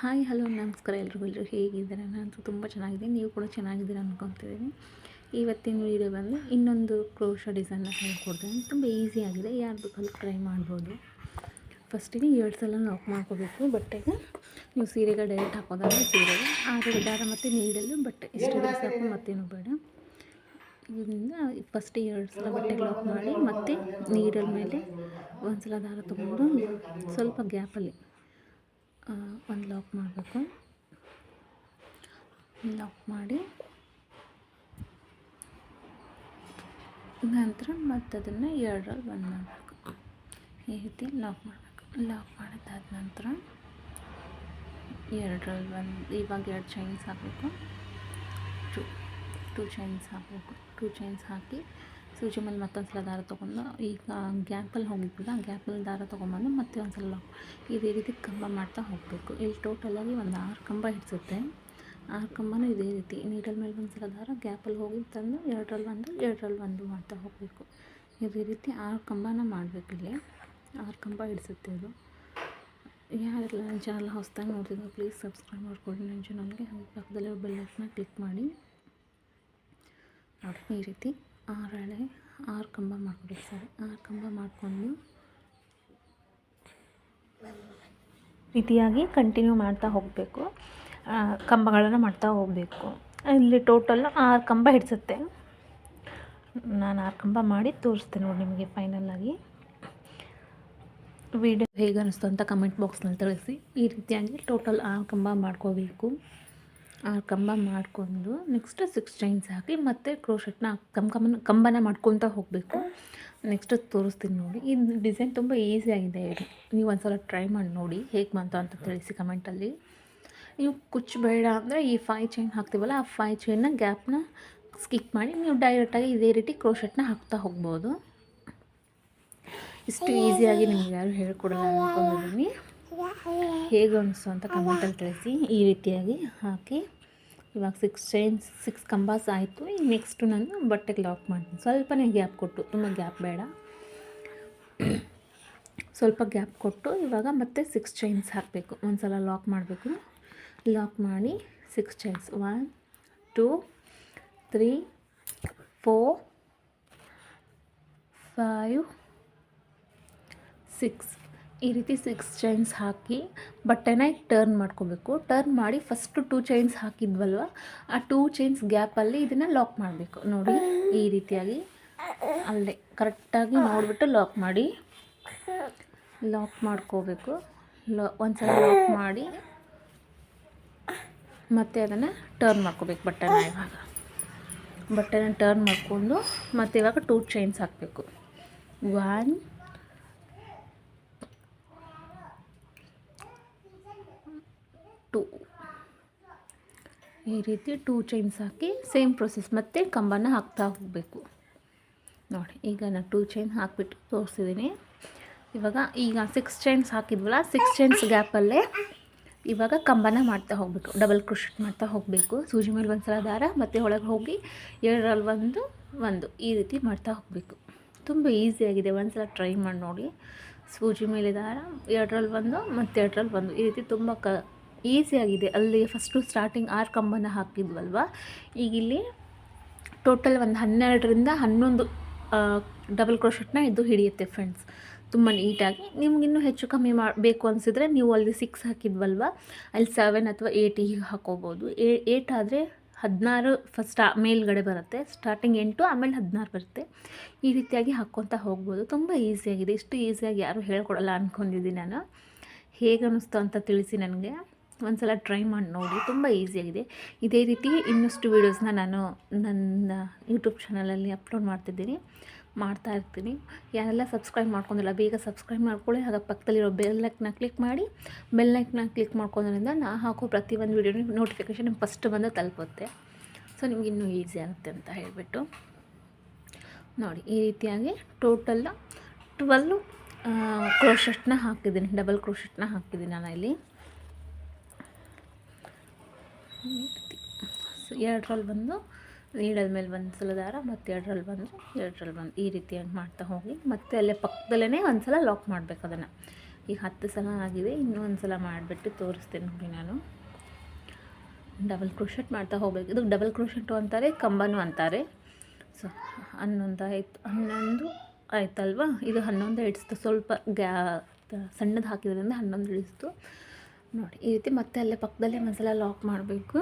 Hi, hello, ನಮಸ್ಕಾರ ಎಲ್ರಿಗೂ. ಎಲ್ಲರೂ ಹೇಗಿದ್ದೀರಾ? ನಾನು ತುಂಬ ಚೆನ್ನಾಗಿದ್ದೀನಿ. ನೀವು ಕೂಡ ಚೆನ್ನಾಗಿದ್ದೀರಾ ಅಂದ್ಕೊತಿದ್ದೀನಿ ಇವತ್ತಿನ ವೀಡಿಯೋ ಬಂದು ಇನ್ನೊಂದು ಕ್ರೋಶ ಡಿಸೈನ್ನ ಹೇಳ್ಕೊಡ್ತೀನಿ. ತುಂಬ ಈಸಿಯಾಗಿದೆ ಯಾರು ಬೇಕಲ್ಲಿ ಟ್ರೈ ಮಾಡ್ಬೋದು. ಫಸ್ಟಿಗೆ ಎರಡು ಸಲ ಲಾಕ್ ಮಾಡ್ಕೋಬೇಕು. ಬಟ್ಟೆಗೆ ನೀವು ಸೀರೆಗೆ ಡೈರೆಕ್ಟ್ ಹಾಕೋದಾಗ ಸೀರೆಗೆ. ಆದರೆ ದಾರ ಮತ್ತು ನೀಡಲು ಬಟ್ಟೆ ಇಷ್ಟಿದ್ರೆ ಸಾಕು ಮತ್ತೇನು ಬೇಡ. ಇದರಿಂದ ಫಸ್ಟ್ ಎರಡು ಸಲ ಬಟ್ಟೆ ಲಾಕ್ ಮಾಡಿ ಮತ್ತು ನೀಡಲ್ ಮೇಲೆ ಒಂದು ಸಲ ದಾರ ತೊಗೊಂಡು ಸ್ವಲ್ಪ ಗ್ಯಾಪಲ್ಲಿ ಒಂದು ಲಾಕ್ ಮಾಡಬೇಕು. ಲಾಕ್ ಮಾಡಿ. ನಂತರ ಮತ್ತೆ ಅದನ್ನು ಎರಡರಲ್ಲಿ ಬಂದ್ ಮಾಡಬೇಕು. ಈ ರೀತಿ ಲಾಕ್ ಮಾಡಬೇಕು. ಲಾಕ್ ಮಾಡಿದ್ದಾದ ನಂತರ ಎರಡರಲ್ಲಿ ಒಂದು ಇವಾಗ ಎರಡು ಚೈನ್ಸ್ ಹಾಕಬೇಕು. ಟು ಟು ಚೈನ್ಸ್ ಹಾಕಬೇಕು. ಟೂ ಚೈನ್ಸ್ ಹಾಕಿ ಸೂಜಿ ಮೇಲೆ ಮತ್ತೊಂದು ಸಲ ದಾರ ತೊಗೊಂಡು ಈಗ ಗ್ಯಾಪಲ್ಲಿ ಹೋಗಿದ್ವಲ್ಲ ಗ್ಯಾಪಲ್ಲಿ ದಾರ ತೊಗೊಂಬಂದು ಮತ್ತೆ ಒಂದು ಸಲ ಇದೇ ರೀತಿ ಕಂಬ ಮಾಡ್ತಾ ಹೋಗಬೇಕು. ಇಲ್ಲಿ ಟೋಟಲಾಗಿ ಒಂದು ಆರು ಕಂಬ ಹಿಡಿಸುತ್ತೆ. ಆರು ಕಂಬನೂ ಇದೇ ರೀತಿ. ನೀಡಲ್ ಮೇಲೆ ಒಂದು ಸಲ ದಾರ ಗ್ಯಾಪಲ್ಲಿ ಹೋಗಿ ತಂದು ಎರಡರಲ್ಲಿ ಒಂದು ಎರಡರಲ್ಲಿ ಒಂದು ಮಾಡ್ತಾ ಹೋಗಬೇಕು. ಇದೇ ರೀತಿ ಆರು ಕಂಬನ ಮಾಡಬೇಕು ಇಲ್ಲಿ. ಆರು ಕಂಬ ಹಿಡಿಸುತ್ತೆ ಇದು. ಯಾರೆಲ್ಲ ನನ್ನ ಚಾನಲ್ ಹೊಸ್ದಾಗಿ ನೋಡ್ತಿದ್ರು ಪ್ಲೀಸ್ ಸಬ್ಸ್ಕ್ರೈಬ್ ಮಾಡ್ಕೊಳ್ಳಿ ನನ್ನ ಚಾನಲ್ಗೆ ಹಾಗೆ ಪಕ್ಕದಲ್ಲೇ ಬೆಲ್ಲೈಕನ್ನ ಕ್ಲಿಕ್ ಮಾಡಿ. ನೋಡಿ ಈ ರೀತಿ. ಆರು ಎಳೆ ಆರು ಕಂಬ ಮಾಡ್ಕೊಬೇಕು ಸರ್. ಆರು ಕಂಬ ಮಾಡಿಕೊಂಡು ರೀತಿಯಾಗಿ ಕಂಟಿನ್ಯೂ ಮಾಡ್ತಾ ಹೋಗಬೇಕು. ಕಂಬಗಳನ್ನು ಮಾಡ್ತಾ ಹೋಗಬೇಕು. ಇಲ್ಲಿ ಟೋಟಲ್ ಆರು ಕಂಬ ಹಿಡಿಸುತ್ತೆ. ನಾನು ಆರು ಕಂಬ ಮಾಡಿ ತೋರಿಸ್ತೇನೆ ನೋಡಿ ನಿಮಗೆ ಫೈನಲ್ಲಾಗಿ ವಿಡಿಯೋ ಹೇಗೆ ಅನ್ನಿಸ್ತು ಅಂತ ಕಮೆಂಟ್ ಬಾಕ್ಸ್ನಲ್ಲಿ ತಿಳಿಸಿ. ಈ ರೀತಿಯಾಗಿ ಟೋಟಲ್ ಆರು ಕಂಬ ಮಾಡ್ಕೋಬೇಕು. ಆರು ಕಂಬ ಮಾಡಿಕೊಂಡು ನೆಕ್ಸ್ಟ್ ಸಿಕ್ಸ್ ಚೈನ್ಸ್ ಹಾಕಿ ಮತ್ತೆ ಕ್ರೋಶೆಟ್ನ ಕಂಬ ಕಂಬನ ಕಂಬನ ಮಾಡ್ಕೊತ ಹೋಗಬೇಕು. ನೆಕ್ಸ್ಟ್ ತೋರಿಸ್ತೀನಿ ನೋಡಿ. ಈ ಡಿಸೈನ್ ತುಂಬ ಈಸಿಯಾಗಿದೆ ಇದು. ನೀವು ಒಂದು ಸಲ ಟ್ರೈ ಮಾಡಿ ನೋಡಿ ಹೇಗೆ ಬಂತು ಅಂತ ತಿಳಿಸಿ ಕಮೆಂಟಲ್ಲಿ ನೀವು ಕುಚ್ಚು ಬೇಡ ಅಂದರೆ ಈ ಫೈ ಚೈನ್ ಹಾಕ್ತೀವಲ್ಲ, ಆ ಫೈ ಚೈನ್ನ ಗ್ಯಾಪ್ನ ಸ್ಕಿಪ್ ಮಾಡಿ ನೀವು ಡೈರೆಕ್ಟಾಗಿ ಇದೇ ರೀತಿ ಕ್ರೋಶೆಟ್ನ ಹಾಕ್ತಾ ಹೋಗ್ಬೋದು. ಇಷ್ಟು ಈಸಿಯಾಗಿ ನಿಮ್ಗೆ ಯಾರು ಹೇಳ್ಕೊಡಲ್ಲ ಅಂದ್ಕೊಂಡಿದ್ದೀನಿ ಹೇಗೆ ಅನಿಸ್ತು ಅಂತ ಕಮೆಂಟಲ್ಲಿ ತಿಳಿಸಿ. ಈ ರೀತಿಯಾಗಿ ಹಾಕಿ. ಇವಾಗ ಸಿಕ್ಸ್ ಚೈನ್ಸ್ ಸಿಕ್ಸ್ ಕಂಬಾಸ್ ಆಯಿತು. ಈಗ ನೆಕ್ಸ್ಟು ನಾನು ಬಟ್ಟೆಗೆ ಲಾಕ್ ಮಾಡ್ತೀನಿ. ಸ್ವಲ್ಪನೇ ಗ್ಯಾಪ್ ಕೊಟ್ಟು, ತುಂಬ ಗ್ಯಾಪ್ ಬೇಡ. ಸ್ವಲ್ಪ ಗ್ಯಾಪ್ ಕೊಟ್ಟು ಇವಾಗ ಮತ್ತೆ ಸಿಕ್ಸ್ ಚೈನ್ಸ್ ಹಾಕಬೇಕು. ಒಂದು ಸಲ ಲಾಕ್ ಮಾಡಬೇಕು. ಲಾಕ್ ಮಾಡಿ six chains one two three four five six ಈ ರೀತಿ ಸಿಕ್ಸ್ ಚೈನ್ಸ್ ಹಾಕಿ ಬಟ್ಟೆನ ಟರ್ನ್ ಮಾಡ್ಕೋಬೇಕು. ಟರ್ನ್ ಮಾಡಿ ಫಸ್ಟು ಟೂ ಚೈನ್ಸ್ ಹಾಕಿದ್ವಲ್ವ? ಆ ಟೂ ಚೈನ್ಸ್ ಗ್ಯಾಪಲ್ಲಿ ಇದನ್ನು ಲಾಕ್ ಮಾಡಬೇಕು. ನೋಡಿ, ಈ ರೀತಿಯಾಗಿ ಅಲ್ಲೇ ಕರೆಕ್ಟಾಗಿ ನೋಡಿಬಿಟ್ಟು ಲಾಕ್ ಮಾಡಿ. ಲಾಕ್ ಮಾಡ್ಕೋಬೇಕು. ಲಾ ಒಂದ್ಸಲ ಲಾಕ್ ಮಾಡಿ. ಮತ್ತೆ ಅದನ್ನು ಟರ್ನ್ ಮಾಡ್ಕೋಬೇಕು ಬಟ್ಟೆನ ಇವಾಗ. ಬಟ್ಟೆನ ಟರ್ನ್ ಮಾಡಿಕೊಂಡು ಮತ್ತು ಇವಾಗ ಟೂ ಚೈನ್ಸ್ ಹಾಕಬೇಕು. ಒನ್ ಟೂ ಈ ರೀತಿ ಟೂ ಚೈನ್ಸ್ ಹಾಕಿ ಸೇಮ್ ಪ್ರೊಸೆಸ್ ಮತ್ತು ಕಂಬನ ಹಾಕ್ತಾ ಹೋಗಬೇಕು. ನೋಡಿ, ಈಗ ನಾನು ಟೂ ಚೈನ್ ಹಾಕಿಬಿಟ್ಟು ತೋರಿಸಿದ್ದೀನಿ ಇವಾಗ ಈಗ ಸಿಕ್ಸ್ ಚೈನ್ಸ್ ಹಾಕಿದ್ವಲ್ಲ ಸಿಕ್ಸ್ ಚೈನ್ಸ್ ಗ್ಯಾಪಲ್ಲೇ ಇವಾಗ ಕಂಬನ ಮಾಡ್ತಾ ಹೋಗಬೇಕು. ಡಬಲ್ ಕ್ರೋಶೆಟ್ ಮಾಡ್ತಾ ಹೋಗಬೇಕು. ಸೂಜಿ ಮೇಲೆ ಒಂದು ಸಲ ದಾರ, ಮತ್ತು ಒಳಗೆ ಹೋಗಿ ಎರಡರಲ್ಲಿ ಒಂದು ಒಂದು. ಈ ರೀತಿ ಮಾಡ್ತಾ ಹೋಗಬೇಕು. ತುಂಬ ಈಸಿಯಾಗಿದೆ ಒಂದು ಸಲ ಟ್ರೈ ಮಾಡಿ ನೋಡಿ. ಸೂಜಿ ಮೇಲೆ ದಾರ, ಎರಡರಲ್ಲಿ ಒಂದು, ಮತ್ತು ಎರಡರಲ್ಲಿ ಒಂದು. ಈ ರೀತಿ ತುಂಬ ಕ ಈಸಿಯಾಗಿದೆ ಅಲ್ಲಿ ಫಸ್ಟು ಸ್ಟಾರ್ಟಿಂಗ್ ಆರು ಕಂಬನ ಹಾಕಿದ್ವಲ್ವ? ಈಗ ಇಲ್ಲಿ ಟೋಟಲ್ ಒಂದು ಹನ್ನೆರಡರಿಂದ ಹನ್ನೊಂದು ಡಬಲ್ ಕ್ರೋಶೆಟ್ನ ಇದು ಹಿಡಿಯುತ್ತೆ ಫ್ರೆಂಡ್ಸ್ ತುಂಬ ನೀಟಾಗಿ. ನಿಮ್ಗಿನ್ನೂ ಹೆಚ್ಚು ಕಮ್ಮಿ ಮಾಡಬೇಕು ಅನಿಸಿದ್ರೆ ನೀವು ಅಲ್ಲಿ ಸಿಕ್ಸ್ ಹಾಕಿದ್ವಲ್ವ? ಅಲ್ಲಿ ಸೆವೆನ್ ಅಥವಾ ಏಯ್ಟ್ ಹೀಗೆ ಹಾಕೋಬೋದು. ಏಯ್ಟ್ ಆದರೆ ಹದಿನಾರು ಫಸ್ಟ್ ಮೇಲ್ಗಡೆ ಬರುತ್ತೆ. ಸ್ಟಾರ್ಟಿಂಗ್ ಎಂಟು, ಆಮೇಲೆ ಹದಿನಾರು ಬರುತ್ತೆ. ಈ ರೀತಿಯಾಗಿ ಹಾಕ್ಕೊತ ಹೋಗ್ಬೋದು. ತುಂಬ ಈಸಿಯಾಗಿದೆ ಇಷ್ಟು ಈಸಿಯಾಗಿ ಯಾರೂ ಹೇಳ್ಕೊಡಲ್ಲ ಅಂದ್ಕೊಂಡಿದ್ದೀನಿ ನಾನು. ಹೇಗೆ ಅನ್ನಿಸ್ತು ಅಂತ ತಿಳಿಸಿ ನನಗೆ. ಒಂದು ಸಲ ಟ್ರೈ ಮಾಡಿ ನೋಡಿ, ತುಂಬ ಈಸಿಯಾಗಿದೆ ಇದೇ ರೀತಿ ಇನ್ನಷ್ಟು ವೀಡಿಯೋಸ್ನ ನಾನು ನನ್ನ ಯೂಟ್ಯೂಬ್ ಚಾನಲಲ್ಲಿ ಅಪ್ಲೋಡ್ ಮಾಡ್ತಿದ್ದೀನಿ, ಮಾಡ್ತಾ ಇರ್ತೀನಿ. ಯಾರೆಲ್ಲ ಸಬ್ಸ್ಕ್ರೈಬ್ ಮಾಡ್ಕೊಂಡಿಲ್ಲ, ಬೇಗ ಸಬ್ಸ್ಕ್ರೈಬ್ ಮಾಡ್ಕೊಳ್ಳಿ. ಹಾಗೆ ಪಕ್ಕದಲ್ಲಿರೋ ಬೆಲ್ಲೈಕ್ನ ಕ್ಲಿಕ್ ಮಾಡಿ ಬೆಲ್ಲೈಕ್ನ ಕ್ಲಿಕ್ ಮಾಡ್ಕೊಂಡ್ರಿಂದ ನಾ ಹಾಕೋ ಪ್ರತಿಯೊಂದು ವೀಡಿಯೋ ನೋಟಿಫಿಕೇಷನ್ ನಿಮ್ಗೆ ಫಸ್ಟ್ ಬಂದು ತಲುಪುತ್ತೆ. ಸೊ ನಿಮ್ಗೆ ಇನ್ನೂ ಈಸಿ ಆಗುತ್ತೆ ಅಂತ ಹೇಳಿಬಿಟ್ಟು ನೋಡಿ, ಈ ರೀತಿಯಾಗಿ ಟೋಟಲ್ ಟ್ವೆಲ್ಲು ಕ್ರೋಶೆಟ್ನ ಹಾಕಿದ್ದೀನಿ ಡಬಲ್ ಕ್ರೋಶೆಟ್ನ ಹಾಕಿದ್ದೀನಿ ನಾನು ಇಲ್ಲಿ. ಎರಡರಲ್ಲಿ ಬಂದು ನೀಡದ ಮೇಲೆ ಒಂದು ಸಲ ದಾರ ಮತ್ತು ಎರಡರಲ್ಲಿ ಬಂದು ಎರಡರಲ್ಲಿ ಬಂದು ಈ ರೀತಿಯಾಗಿ ಮಾಡ್ತಾ ಹೋಗಿ ಮತ್ತೆ ಅಲ್ಲೇ ಪಕ್ಕದಲ್ಲೇ ಒಂದು ಸಲ ಲಾಕ್ ಮಾಡಬೇಕು ಅದನ್ನು. ಈಗ ಹತ್ತು ಸಲ ಆಗಿದೆ, ಇನ್ನೂ ಒಂದು ಸಲ ಮಾಡಿಬಿಟ್ಟು ತೋರಿಸ್ತೀನಿ ನೋಡಿ ನಾನು. ಡಬಲ್ ಕ್ರೋಶೆಟ್ ಮಾಡ್ತಾ ಹೋಗಬೇಕು. ಇದು ಡಬಲ್ ಕ್ರೋಶೆಟ್ಟು ಅಂತಾರೆ, ಕಂಬನು ಅಂತಾರೆ. ಸೊ, ಹನ್ನೊಂದು ಆಯ್ತು, ಹನ್ನೊಂದು ಆಯ್ತಲ್ವಾ? ಇದು ಹನ್ನೊಂದು ಇಡಿಸ್ತು. ಸ್ವಲ್ಪ ಗ್ಯಾ, ಸಣ್ಣದು ಹಾಕಿದ್ರಿಂದ ಹನ್ನೊಂದು ಇಳಿಸ್ತು ನೋಡಿ, ಈ ರೀತಿ ಮತ್ತೆ ಅಲ್ಲೇ ಪಕ್ಕದಲ್ಲೇ ಒಂದ್ಸಲ ಲಾಕ್ ಮಾಡಬೇಕು.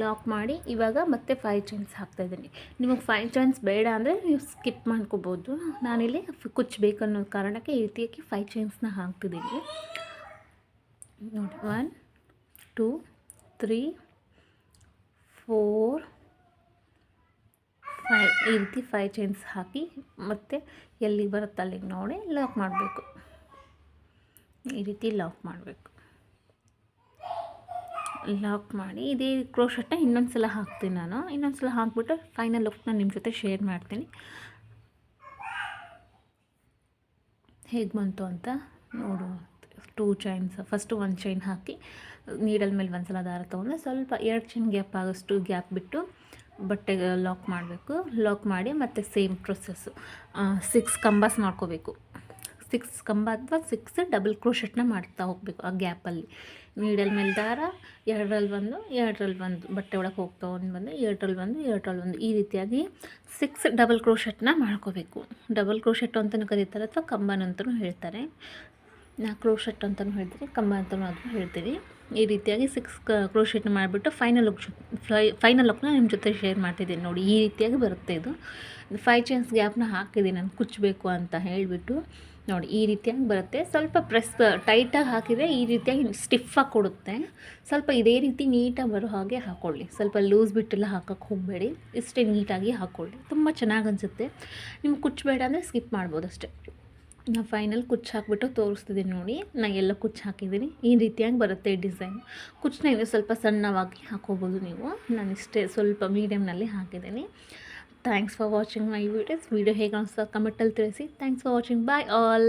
ಲಾಕ್ ಮಾಡಿ ಇವಾಗ ಮತ್ತೆ ಫೈವ್ ಚೈನ್ಸ್ ಹಾಕ್ತಾಯಿದ್ದೀನಿ ನಿಮಗೆ ಫೈವ್ ಚೈನ್ಸ್ ಬೇಡ ಅಂದರೆ ನೀವು ಸ್ಕಿಪ್ ಮಾಡ್ಕೋಬೋದು. ನಾನಿಲ್ಲಿ ಕುಚ್ಚಬೇಕು ಅನ್ನೋ ಕಾರಣಕ್ಕೆ ಈ ರೀತಿಯಾಗಿ ಫೈವ್ ಚೈನ್ಸ್ನ ಹಾಕ್ತಿದ್ದೀನಿ. ನೋಡಿ one two three four five ಈ ರೀತಿ ಫೈವ್ ಚೈನ್ಸ್ ಹಾಕಿ ಮತ್ತೆ ಎಲ್ಲಿಗೆ ಬರುತ್ತೆ ಅಲ್ಲಿಗೆ ನೋಡಿ ಲಾಕ್ ಮಾಡಬೇಕು. ಈ ರೀತಿ ಲಾಕ್ ಮಾಡಬೇಕು. ಲಾಕ್ ಮಾಡಿ, ಇದೇ ಕ್ರೋಶಟ್ಟ ಇನ್ನೊಂದು ಸಲ ಹಾಕ್ತೀನಿ ನಾನು. ಇನ್ನೊಂದು ಸಲ ಹಾಕ್ಬಿಟ್ಟು ಫೈನಲ್ ಲುಕ್ನ ನಿಮ್ಮ ಜೊತೆ ಶೇರ್ ಮಾಡ್ತೀನಿ. ಹೇಗೆ ಬಂತು ಅಂತ ನೋಡು. ಟೂ ಚೈನ್ಸ್ ಫಸ್ಟು ಒಂದು ಚೈನ್ ಹಾಕಿ ನೀಡಲ್ ಮೇಲೆ ಒಂದು ಸಲ ದಾರ ತೊಗೊಂಡು ಸ್ವಲ್ಪ ಎರಡು ಚೈನ್ ಗ್ಯಾಪ್ ಆಗೋಷ್ಟು ಗ್ಯಾಪ್ ಬಿಟ್ಟು ಬಟ್ಟೆಗೆ ಲಾಕ್ ಮಾಡಬೇಕು. ಲಾಕ್ ಮಾಡಿ ಮತ್ತು ಸೇಮ್ ಪ್ರೊಸೆಸ್ಸು ಸಿಕ್ಸ್ ಕಂಬಾಸ್ ಮಾಡ್ಕೋಬೇಕು. ಸಿಕ್ಸ್ ಕಂಬ ಅಥವಾ ಸಿಕ್ಸ್ ಡಬಲ್ ಕ್ರೋಶೆಟ್ನ ಮಾಡ್ತಾ ಹೋಗಬೇಕು ಆ ಗ್ಯಾಪಲ್ಲಿ ನೀಡಲ್ ಮೇಲೆ ದಾರ ಎರಡರಲ್ಲಿ ಬಂದು ಎರಡರಲ್ಲಿ ಬಂದು, ಬಟ್ಟೆ ಒಳಗೆ ಹೋಗ್ತಾ ಒಂದು ಬಂದು, ಎರಡರಲ್ಲಿ ಬಂದು ಎರಡರಲ್ಲಿ ಬಂದು, ಈ ರೀತಿಯಾಗಿ ಸಿಕ್ಸ್ ಡಬಲ್ ಕ್ರೋಶೆಟ್ನ ಮಾಡ್ಕೋಬೇಕು. ಡಬಲ್ ಕ್ರೋಶೆಟ್ ಅಂತಲೂ ಕರೀತಾರೆ ಅಥವಾ ಕಂಬನ್ ಅಂತಲೂ ಹೇಳ್ತಾರೆ. ನಾ ಕ್ರೋಶೆಟ್ ಅಂತಲೂ ಹೇಳ್ತೀನಿ ಕಂಬ ಅಂತಲೂ ಅದನ್ನು ಹೇಳ್ತೀನಿ ಈ ರೀತಿಯಾಗಿ ಸಿಕ್ಸ್ ಕ್ರೋಶೆಟ್ನ ಮಾಡಿಬಿಟ್ಟು ಫೈನಲ್ ಲುಕ್ ಫೈ ಫೈನಲ್ ಲುಕ್ನ ನಿಮ್ಮ ಜೊತೆ ಶೇರ್ ಮಾಡ್ತಿದ್ದೀನಿ ನೋಡಿ, ಈ ರೀತಿಯಾಗಿ ಬರುತ್ತೆ ಇದು. ಫೈವ್ ಚೈನ್ಸ್ ಗ್ಯಾಪ್ನ ಹಾಕಿದ್ದೀನಿ, ನಾನು ಕುಚ್ಚಬೇಕು ಅಂತ ಹೇಳಿಬಿಟ್ಟು. ನೋಡಿ, ಈ ರೀತಿಯಾಗಿ ಬರುತ್ತೆ. ಸ್ವಲ್ಪ ಪ್ರೆಸ್ ಟೈಟಾಗಿ ಹಾಕಿದರೆ ಈ ರೀತಿಯಾಗಿ ಸ್ಟಿಫಾಗಿ ಕೊಡುತ್ತೆ. ಸ್ವಲ್ಪ ಇದೇ ರೀತಿ ನೀಟಾಗಿ ಬರೋ ಹಾಗೆ ಹಾಕ್ಕೊಳ್ಳಿ ಸ್ವಲ್ಪ ಲೂಸ್ ಬಿಟ್ಟೆಲ್ಲ ಹಾಕೋಕ್ಕೆ ಹೋಗಬೇಡಿ. ಇಷ್ಟೇ ನೀಟಾಗಿ ಹಾಕ್ಕೊಳ್ಳಿ ತುಂಬ ಚೆನ್ನಾಗಿ ಅನಿಸುತ್ತೆ. ನಿಮ್ಗೆ ಕುಚ್ಚಬೇಡ ಅಂದರೆ ಸ್ಕಿಪ್ ಮಾಡ್ಬೋದು ಅಷ್ಟೇ. ನಾನು ಫೈನಲ್ ಕುಚ್ಚು ಹಾಕ್ಬಿಟ್ಟು ತೋರಿಸ್ತಿದ್ದೀನಿ ನೋಡಿ. ನಾನು ಎಲ್ಲ ಕುಚ್ಚು ಹಾಕಿದ್ದೀನಿ ಈ ರೀತಿಯಾಗಿ ಬರುತ್ತೆ ಡಿಸೈನ್ ಕುಚ್ಚನ್ನ ಇನ್ನೂ ಸ್ವಲ್ಪ ಸಣ್ಣವಾಗಿ ಹಾಕೋಬೋದು ನೀವು. ನಾನು ಇಷ್ಟೇ ಸ್ವಲ್ಪ ಮೀಡಿಯಮ್ನಲ್ಲಿ ಹಾಕಿದ್ದೀನಿ thanks for watching my videos video ಹೇಗೆ ಅನಿಸ್ತಾ ಕಮೆಂಟಲ್ಲಿ ತಿಳಿಸಿ thanks for watching bye all